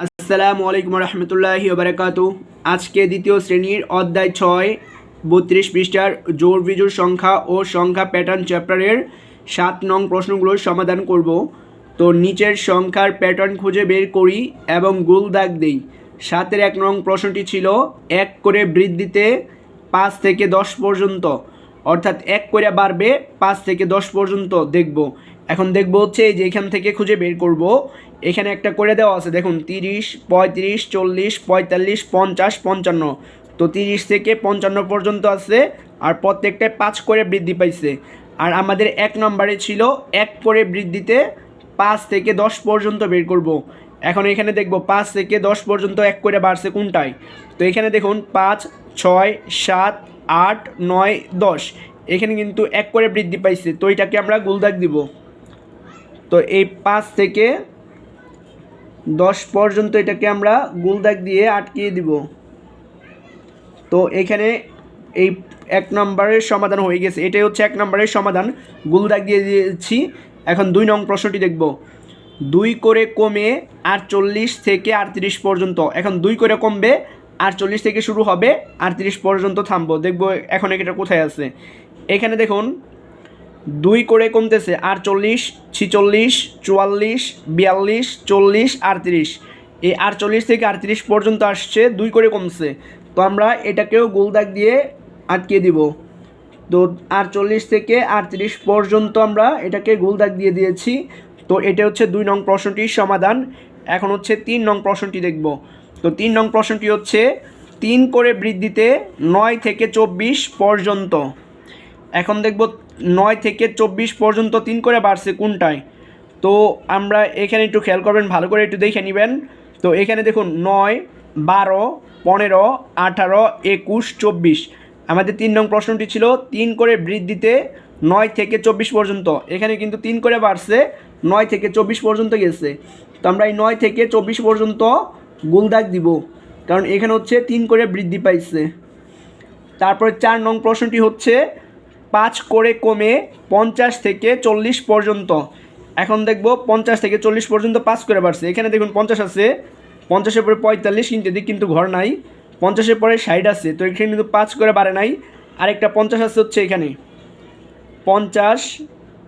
আসসালামু আলাইকুম রহমতুল্লাহি বারাকাতু। আজকে দ্বিতীয় শ্রেণির অধ্যায় ছয়, বত্রিশ পৃষ্ঠার জোর বিজোর সংখ্যা ও সংখ্যা প্যাটার্ন চ্যাপ্টারের সাত নং প্রশ্নগুলোর সমাধান করব। তো নিচের সংখ্যার প্যাটার্ন খুঁজে বের করি এবং গুল দাগ দেই। সাতের এক নং প্রশ্নটি ছিল, এক করে বৃদ্ধিতে পাঁচ থেকে দশ পর্যন্ত। অর্থাৎ এক করে বাড়বে, পাঁচ থেকে দশ পর্যন্ত দেখব। এখন দেখব হচ্ছে যে এখান থেকে খুঁজে বের করব। এখানে একটা করে দেওয়া আছে, দেখুন, তিরিশ, পঁয়ত্রিশ, চল্লিশ, পঁয়তাল্লিশ, পঞ্চাশ, পঞ্চান্ন। তো তিরিশ থেকে পঞ্চান্ন পর্যন্ত আছে, আর প্রত্যেকটায় পাঁচ করে বৃদ্ধি পাইছে। আর আমাদের এক নম্বরে ছিল এক করে বৃদ্ধিতে পাঁচ থেকে দশ পর্যন্ত বের করব। এখন এখানে দেখব পাঁচ থেকে দশ পর্যন্ত এক করে বাড়ছে কোনটায়? তো এখানে দেখুন, পাঁচ, ছয়, সাত, আট, নয়, দশ। এখানে কিন্তু এক করে বৃদ্ধি পাইছে। তো এটাকে আমরা গুলদাগ দিব। তো এই পাঁচ থেকে দশ পর্যন্ত এটাকে আমরা গুলদাগ দিয়ে আটকিয়ে দিব। তো এখানে এই এক নম্বরের সমাধান হয়ে গেছে। এটাই হচ্ছে এক নম্বরের সমাধান। গুলদাগ দিয়ে দিয়েছি। এখন দুই নং প্রশ্নটি দেখব। দুই করে কমে আটচল্লিশ থেকে আটত্রিশ পর্যন্ত। এখন দুই করে কমবে, আটচল্লিশ থেকে শুরু হবে, আটত্রিশ পর্যন্ত থামবো। দেখব এখন এটা কোথায় আছে। এখানে দেখুন দুই করে কমতেছে আটচল্লিশ, ছিচল্লিশ, চুয়াল্লিশ, বিয়াল্লিশ, চল্লিশ, আটত্রিশ। এই আটচল্লিশ থেকে আটত্রিশ পর্যন্ত আসছে, দুই করে কমছে। তো আমরা এটাকেও গোল দাগ দিয়ে আটকে দিব। তো আটচল্লিশ থেকে আটত্রিশ পর্যন্ত আমরা এটাকে গোল দাগ দিয়ে দিয়েছি। তো এটা হচ্ছে দুই নং প্রশ্নটির সমাধান। এখন হচ্ছে তিন নং প্রশ্নটি দেখব। তো তিন নং প্রশ্নটি হচ্ছে, তিন করে বৃদ্ধিতে নয় থেকে চব্বিশ পর্যন্ত। এখন দেখব নয় থেকে চব্বিশ পর্যন্ত তিন করে বাড়ছে কোনটায়? তো আমরা এখানে একটু খেয়াল করবেন, ভালো করে একটু দেখে নেবেন। তো এখানে দেখুন, নয়, বারো, পনেরো, আঠারো, একুশ, চব্বিশ। আমাদের তিন নং প্রশ্নটি ছিল, তিন করে বৃদ্ধিতে নয় থেকে চব্বিশ পর্যন্ত। এখানে কিন্তু তিন করে বাড়ছে, নয় থেকে চব্বিশ পর্যন্ত গেছে। তো আমরা এই নয় থেকে চব্বিশ পর্যন্ত গুলদাগ দিব, কারণ এখানে হচ্ছে তিন করে বৃদ্ধি পাইছে। তারপরে চার নং প্রশ্নটি হচ্ছে পাঁচ করে কমে পঞ্চাশ থেকে চল্লিশ পর্যন্ত। এখন দেখব পঞ্চাশ থেকে চল্লিশ পর্যন্ত পাঁচ করে বাড়ছে। এখানে দেখুন পঞ্চাশ আছে, পঞ্চাশের পরে পঁয়তাল্লিশ কিন্তু এদিক কিন্তু ঘর নাই। পঞ্চাশের পরে ষাট আছে, তো এখানে কিন্তু পাঁচ করে বাড়ে নাই। আরেকটা পঞ্চাশ আছে হচ্ছে এখানে। পঞ্চাশ,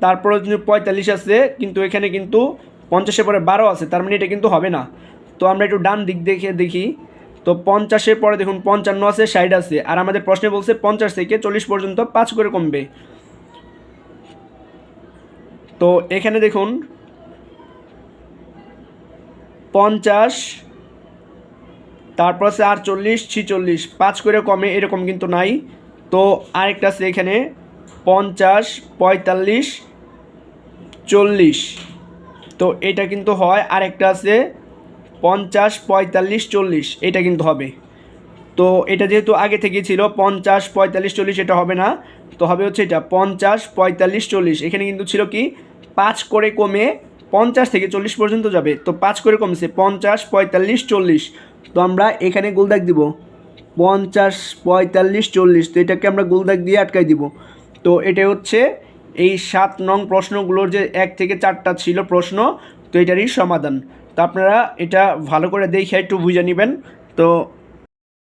তারপরে পঁয়তাল্লিশ আছে, কিন্তু এখানে কিন্তু পঞ্চাশের পরে বারো আছে, তার মানে এটা কিন্তু হবে না। তো আমরা একটু ডান দিক দেখে দেখি। তো পঞ্চাশের পরে দেখুন পঞ্চান্ন আছে, ষাট আছে। আর আমাদের প্রশ্নে বলছে পঞ্চাশ থেকে চল্লিশ পর্যন্ত পাঁচ করে কমবে। তো এখানে দেখুন পঞ্চাশ, তারপর আছে আটচল্লিশ, ছিচল্লিশ। পাঁচ করে কমে এরকম কিন্তু নাই। তো আরেকটা আছে এখানে পঞ্চাশ, পঁয়তাল্লিশ, চল্লিশ। তো এটা কিন্তু হয়। আরেকটা আছে পঞ্চাশ, পঁয়তাল্লিশ, চল্লিশ, এটা কিন্তু হবে। তো এটা যেহেতু আগে থেকে ছিল, পঞ্চাশ, পঁয়তাল্লিশ, চল্লিশ, এটা হবে না। তো হবে হচ্ছে এটা, পঞ্চাশ, পঁয়তাল্লিশ, চল্লিশ। এখানে কিন্তু ছিল কি, পাঁচ করে কমে পঞ্চাশ থেকে চল্লিশ পর্যন্ত যাবে। তো পাঁচ করে কমছে, পঞ্চাশ, পঁয়তাল্লিশ, চল্লিশ। তো আমরা এখানে গোলদাগ দিব। পঞ্চাশ, পঁয়তাল্লিশ, চল্লিশ। তো এটাকে আমরা গোলদাগ দিয়ে আটকাই দিব। তো এটা হচ্ছে এই সাত নং প্রশ্নগুলোর যে এক থেকে চারটা ছিল প্রশ্ন, তো এটারই সমাধান। আপনারা এটা ভালো করে দেখে একটু বুঝে নেবেন। তো